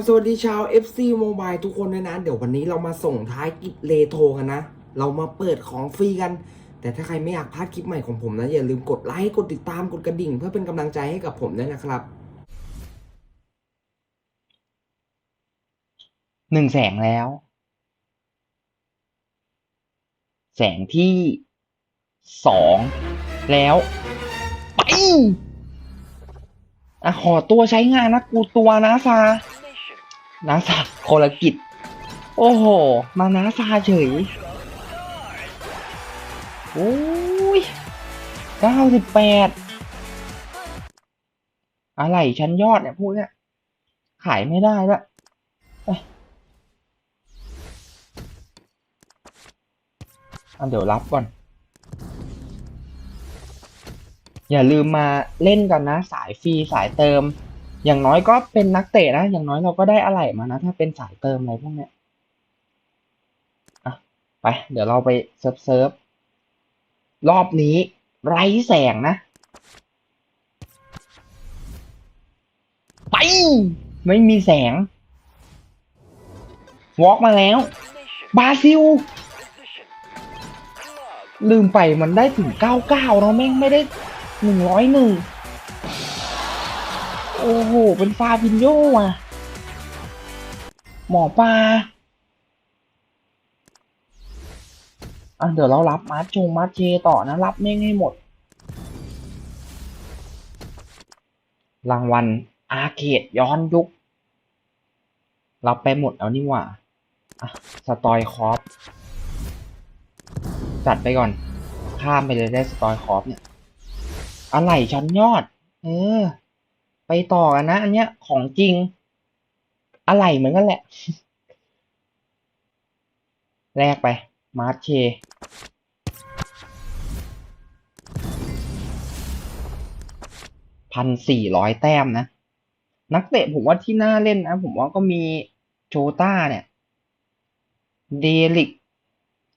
บสวัสดีชาว FC Mobile ทุกคนด้วยนะ เดี๋ยววันนี้เรามาส่งท้ายกิจเลโทรกันนะ เรามาเปิดของฟรีกัน แต่ถ้าใครไม่อยากพลาดคลิปใหม่ของผมนะ อย่าลืมกดไลค์ กดติดตาม กดกระดิ่ง เพื่อเป็นกำลังใจให้กับผมด้วยนะครับ หนึ่งแสงแล้ว แสงที่สองแล้ว ไปอะขอตัวใช้งานนะ กูตัวนะซา นาซาโคลกิจ โอ้โห มานาซาเฉย โอ้ยเก้าสิบแปดอะไรชั้นยอดเนี่ยพวกเนี้ย ขายไม่ได้ละอะเดี๋ยวรับก่อน อย่าลืมมาเล่นกันนะสายฟรีสายเติม อย่างน้อยก็เป็นนักเตะนะ อย่างน้อยเราก็ได้อะไรมานะ ถ้าเป็นสายเติมอะไรพวกเนี้ยอะไป เดี๋ยวเราไปเซิร์ฟเซิร์ฟรอบนี้ ไร้แสงนะ ไป ไม่มีแสง วอล์กมาแล้ว บราซิล ลืมไปมันได้ถึงเก้าเก้าแม่งไม่ได้หนึ่งร้อยหนึ่ง โอ้โห เป็นฟาบินโยอะ หมอปลาอะเดี๋ยวเรารับมาร์ชจงมาร์เจต่อนะ รับแม่งให้หมด รางวัลอาเขตย้อนยุค รับไปหมดแล้วนี่หว่า อะ สตอยคอฟจัดไปก่อน ข้ามไปเลยได้สตอยคอฟเนี่ย อะไรชั้นยอด เออ ไปต่อกันนะ อันเนี้ยของจริง อะไรเหมือนกันแหละ แรกไป มาร์ชเชพันสี่ร้อยแต้มนะ นักเตะผมว่าที่น่าเล่นนะ ผมว่าก็มีโจต้าเนี่ย เดลิก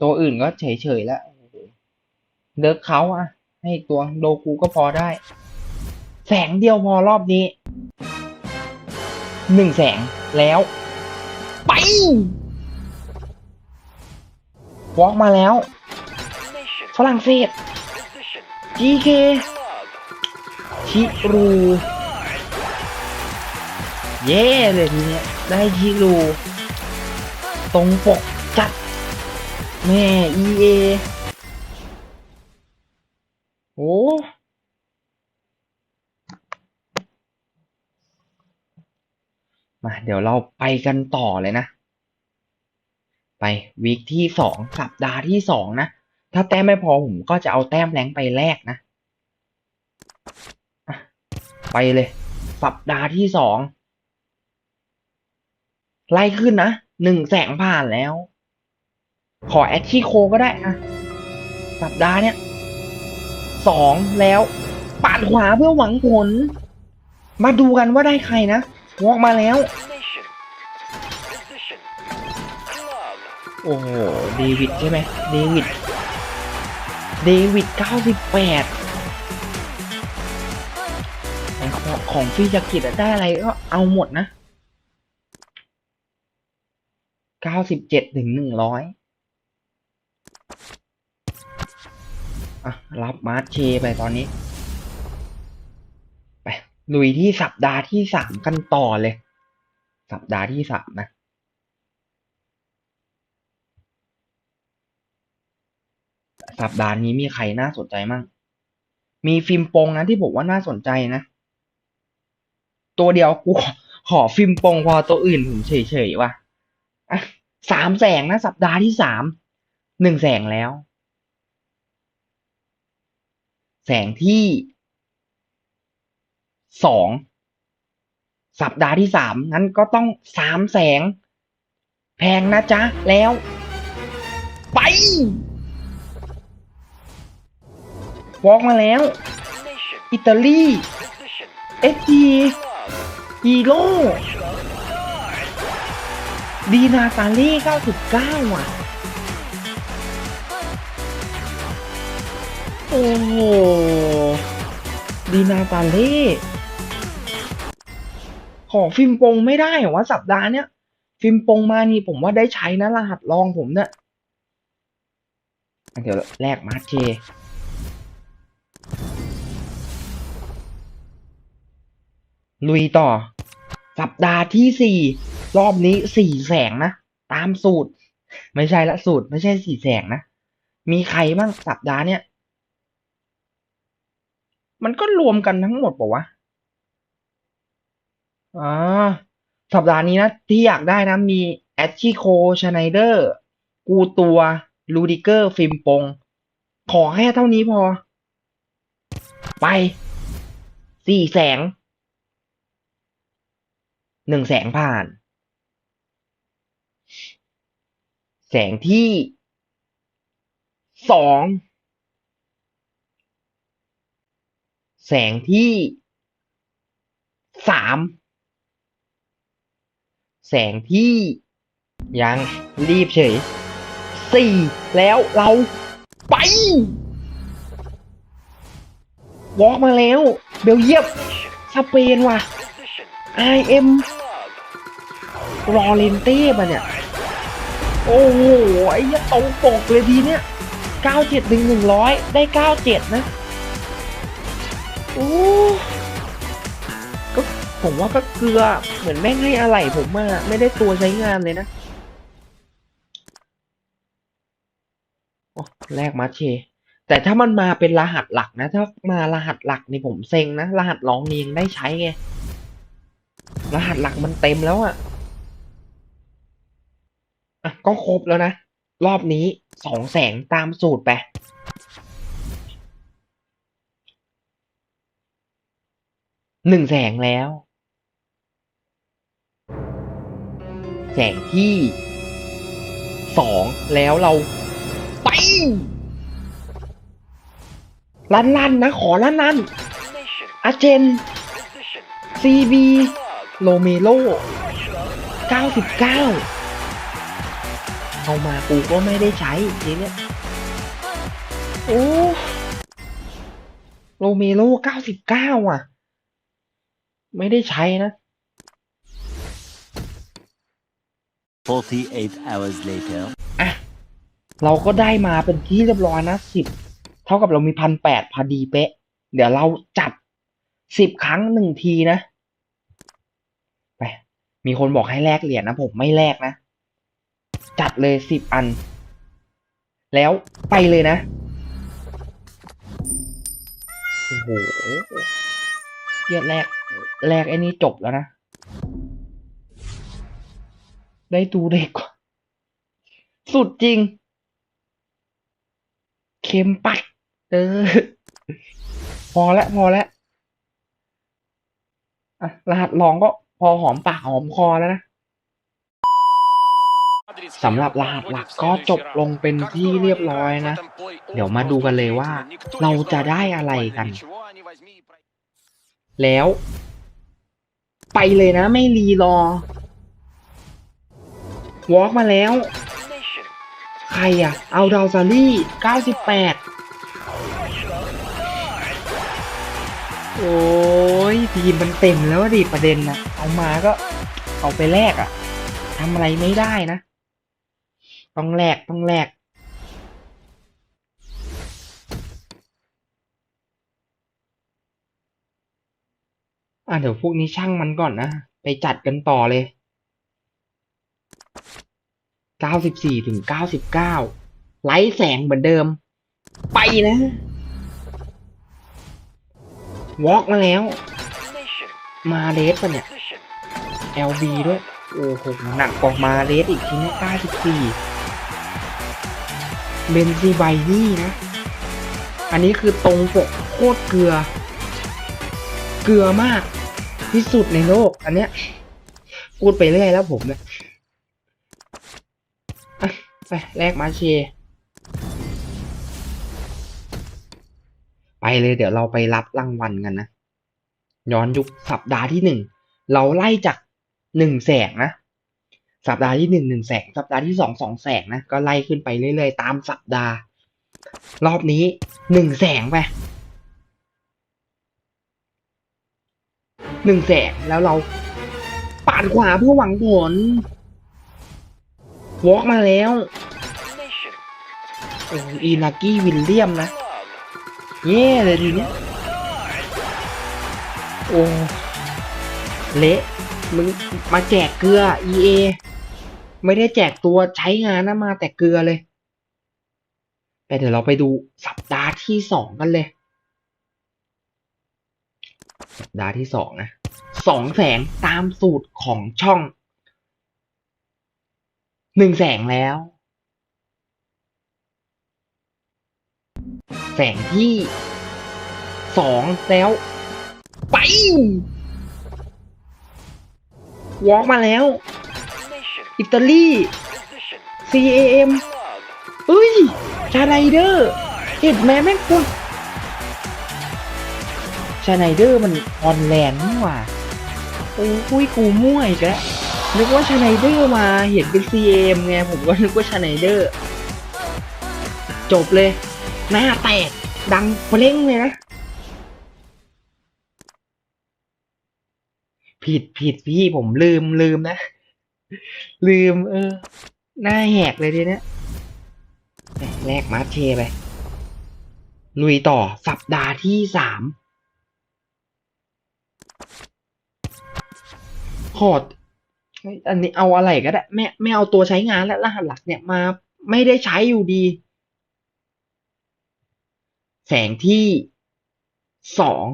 ตัวอื่นก็เฉยๆแล้วเลิกเขาอะให้ตัวโดกูก็พอได้ แสงเดียวพอรอบนี้หนึ่งแสงแล้ว ไปวอล์กมาแล้วฝรั่งเศส GK ชิรูเย่เลยทีเนี้ยได้ชิรูตรงปกจัดแม่ EA โอ้ มาเดี๋ยวเราไปกันต่อเลยนะ ไปวีคที่สองสัปดาห์ที่สองนะ ถ้าแต้มไม่พอผมก็จะเอาแต้มแรงไปแลกนะ ไปเลย สัปดาห์ที่สองไล่ขึ้นนะหนึ่งแสงผ่านแล้ว ขอแอดชีโคก็ได้อะสัปดาห์เนี้ยสองแล้วปาดขวาเพื่อหวังผล มาดูกันว่าได้ใครนะ วอกมาแล้ว โอ้โหเดวิดใช่ไหมเดวิดเดวิดเก้าสิบแปดของของฟรีจากกิจอะได้อะไรก็เอาหมดนะเก้าสิบเจ็ดถึงหนึ่งร้อยอะ รับมาร์ชเชไปตอนนี้ไป ลุยที่สัปดาห์ที่สามกันต่อเลย สัปดาห์ที่สามนะ สัปดาห์นี้มีใครน่าสนใจมั่ง มีฟิล์มปงนะที่ผมว่าน่าสนใจนะ ตัวเดียวกูขอฟิล์มปงพอตัวอื่นผมเฉยๆว่ะสามแสงนะ สัปดาห์ที่สามหนึ่งแสงแล้ว แสงที่ สองสัปดาห์ที่สามงั้นก็ต้องสามแสง แพงนะจ๊ะ แล้ว ไปวอล์กมาแล้ว อิตาลีเอสจีฮีโร่ดีนาตาเล่99อะ โอ้โหดีนาตาเล่ ขอฟิล์มปงไม่ได้เหรอวะสัปดาห์เนี้ยฟิล์มปงมานี่ผมว่าได้ใช้นะรหัสรองผมเนี่ยเดี๋ยวแลกมาร์คเจลุยต่อ สัปดาห์ที่สี่รอบนี้สี่แสงนะ ตามสูตร ไม่ใช่ละสูตร ไม่ใช่สี่แสงนะ มีใครบ้างสัปดาห์เนี้ยมันก็รวมกันทั้งหมดปะวะ อ่าสัปดาห์นี้นะ ที่อยากได้นะ มีแอชชิโคชไนเดอร์ กูตัวลูดิเกอร์ ฟิมปง ขอแค่เท่านี้พอ ไปสี่แสงหนึ่งแสงผ่าน แสงที่สองแสงที่สาม แสงที่ ยังรีบเฉยสี่แล้วเราไปวอล์กมาแล้ว เบลเยียมสเปนว่ะ IM รอเลนเต้มาเนี่ย โอ้โห ไอ้ยตรงปกเลยทีเนี้ยเก้าเจ็ดหนึ่งหนึ่งร้อยได้เก้าเจ็ดนะ โอ้ ผมว่าก็เกลือเหมือนแม่งให้อะไรผมมาไม่ได้ตัวใช้งานเลยนะโอ้แลกมาเช แต่ถ้ามันมาเป็นรหัสหลักนะ ถ้ามารหัสหลักนี่ผมเซ็งนะ รหัสร้องนี่ยังได้ใช้ไง รหัสหลักมันเต็มแล้วอะอะ ก็ครบแล้วนะ รอบนี้สองแสงตามสูตรไปหนึ่งแสงแล้ว แสงที่สองแล้วเราไปลั่นลั่นนะขอลั่นลั่นอาเจนซีบีโลเมโลเก้าสิบเอามากูก็ไม่ได้ใช้ทีเนี้ยโอ้โลเมโลเก้าสิบเก้าอะ ไม่ได้ใช้นะ 48 hours later. อะ เราก็ได้มาเป็นที่เรียบร้อยนะสิบเท่ากับเรามีพันแปดพอดีเป๊ะ เดี๋ยวเราจัดสิบครั้งหนึ่งทีนะ ไป มีคนบอกให้แลกเหรียญนะผมไม่แลกนะ จัดเลยสิบอัน แล้วไปเลยนะ โอ้โหเกียแรกแรกไอ้นี่จบแล้วนะ ได้ตูเด็กกว่า สุดจริง เค็มปัด เออ พอแล้วพอแล้วอะรหัสรองก็พอหอมปากหอมคอแล้วนะสำหรับรหัสหลักก็จบลงเป็นที่เรียบร้อยนะ เดี๋ยวมาดูกันเลยว่า เราจะได้อะไรกัน แล้ว ไปเลยนะไม่รีรอ วอล์กมาแล้ว ใครอะ เอาดาวซารี่เก้าสิบแปดโอ้ย ทีมมันเต็มแล้วดิประเด็นนะเอามาก็เอาไปแลกอะทำอะไรไม่ได้นะ ต้องแลกต้องแลกอะเดี๋ยวพวกนี้ช่างมันก่อนนะ ไปจัดกันต่อเลย เก้าสิบสี่ถึงเก้าสิบเก้าไลท์แสงเหมือนเดิม ไปนะวอล์กมาแล้ว มาเลสปะเนี่ย LB ด้วย โอ้โห หนักกว่ามาเลสอีกทีนี้94เบนซีไบนี่นะ อันนี้คือตรงปกโคตรเกลือ เกลือมากที่สุดในโลก อันเนี้ย พูดไปเรื่อยแล้วผมเนี่ย ไปแลกมาเช ไปเลยเดี๋ยวเราไปรับรางวัลกันนะ ย้อนยุคสัปดาห์ที่หนึ่ง เราไล่จากหนึ่งแสงนะ สัปดาห์ที่หนึ่งหนึ่งแสง สัปดาห์ที่สองสองแสงนะ ก็ไล่ขึ้นไปเรื่อยๆ ตามสัปดาห์ รอบนี้หนึ่งแสงไปหนึ่งแสงแล้วเราดขวาเพื่อหวังผล วอล์กมาแล้วโอ้อีนากี้วิลเลียมนะเย่เลยทีนี้โอ้เละมึงมาแจกเกลือ EA ไม่ได้แจกตัวใช้งานนะมาแต่เกลือเลย แต่เดี๋ยวเราไปดูสัปดาห์ที่สองกันเลย สัปดาห์ที่สองนะสองแสงตามสูตรของช่อง หนึ่งแสงแล้ว แสงที่สองแล้ว ไปวอล์กมาแล้ว อิตาลี CAM เอ้ยชาไนเดอร์เห็นไหมแม่งคุณชาไนเดอร์มันออนแลนด์นี่หว่าโอ้ยกูมั่วอีกแล้ว นึกว่าชไนเดอร์มาเห็นเป็น CM ไงผมก็นึกว่าชไนเดอร์ จบเลย หน้าแตก ดังเปร่งเลยนะ ผิดผิดพี่ผมลืมลืมนะ ลืม เออ หน้าแหกเลยทีเนี้ยแลกมาร์เชไป ลุยต่อสัปดาห์ที่สามขอด อันนี้เอาอะไรก็ได้ไม่ไม่เอาตัวใช้งานและรหัสหลักเนี่ยมาไม่ได้ใช้อยู่ดี แสงที่สอง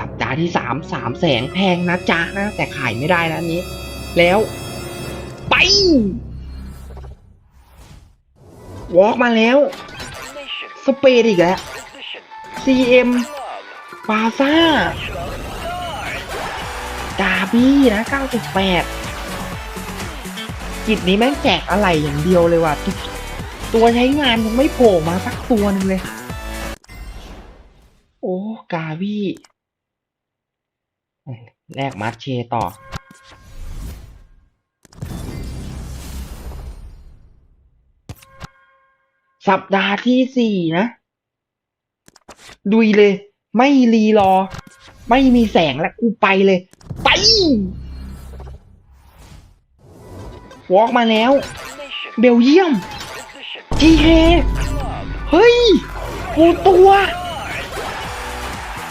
สัปดาห์ที่สามสามแสงแพงนะจ๊ะนะ แต่ขายไม่ได้นะอันนี้ แล้ว ไปวอล์กมาแล้ว สเปดอีกแล้ว CM ปาซ่า ดาบี้นะ98กิจนี้แม่งแจกอะไรอย่างเดียวเลยว่ะ ตัวใช้งานยังไม่โผล่มาสักตัวหนึ่งเลย โอ้ กาบี้แลกมาร์ชเชต่อ สัปดาห์ที่สี่นะ ดุยเลย ไม่รีรอ ไม่มีแสงแล้วกูไปเลย ไปวอล์กมาแล้ว เบลเยียมจีเคเฮ้ยกูตัว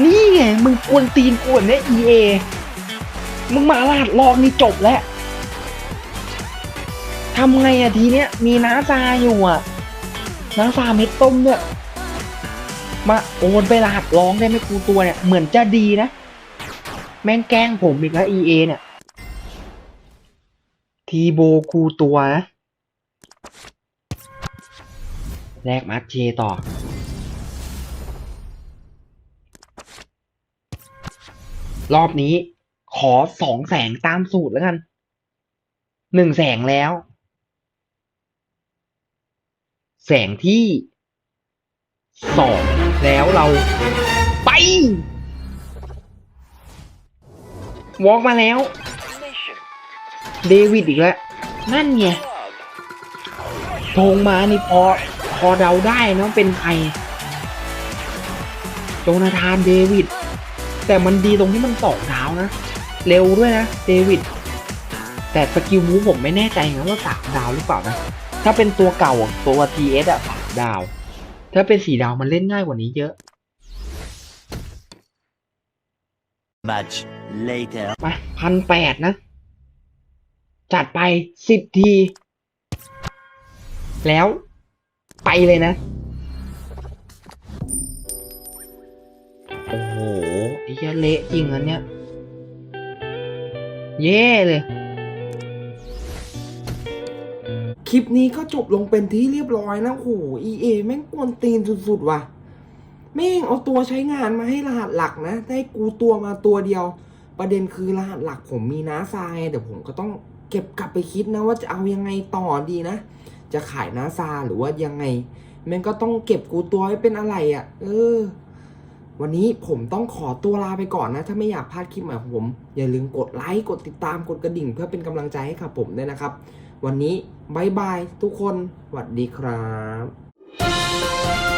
นี่ไงมึงกวนตีนกวนเนี่ย EA มึงมาลาดลองนี่จบแล้วทำไงอะทีเนี้ยมีน้าซาอยู่อะน้าซาเม็ดต้มเนี่ย มาโอนไปรหัสร้องได้ไหมกูตัวเนี่ย เหมือนจะดีนะ แม่งแกล้งผมอีกแล้ว EA เนี่ย ทีโบกูตัวนะแลกมาร์เชต่อ รอบนี้ขอสองแสงตามสูตรแล้วกันหนึ่งแสงแล้ว แสงที่ สองแล้วเราไปวอล์กมาแล้ว เดวิดอีกแล้ว นั่นไงทงมานี่พอพอเดาได้นะเป็นใครโจนาธานเดวิด แต่มันดีตรงที่มันสองเท้านะ เร็วด้วยนะ เดวิด แต่สกิลมูฟผมไม่แน่ใจนะว่าสามดาวหรือเปล่านะ ถ้าเป็นตัวเก่าตัว TS อะสามดาว ถ้าเป็นสี่ดาวมันเล่นง่ายกว่านี้เยอะ Much later. มาพันแปดนะ จัดไปสิบที แล้วไปเลยนะ โอ้โหไอ้เหี้ยเละจริงอันเนี้ย เย่เลย คลิปนี้ก็จบลงเป็นที่เรียบร้อยนะโอ้โห EA แม่งกวนตีนสุดๆว่ะแม่งเอาตัวใช้งานมาให้รหัสหลักนะ ได้กูตัวมาตัวเดียว ประเด็นคือรหัสหลักผมมีน้าทรายเดี๋ยวผมก็ต้องเก็บกลับไปคิดนะว่าจะเอายังไงต่อดีนะ จะขายน้าซาหรือว่ายังไงแม่งก็ต้องเก็บกูตัวไว้เป็นอะไรอะ่ะ เออ วันนี้ผมต้องขอตัวลาไปก่อนนะ ถ้าไม่อยากพลาดคลิปใหม่ของผม อย่าลืมกดไลค์กดติดตามกดกระดิ่ง เพื่อเป็นกำลังใจให้กับผมด้วยนะครับ วันนี้บายบายทุกคนสวัสดีครับ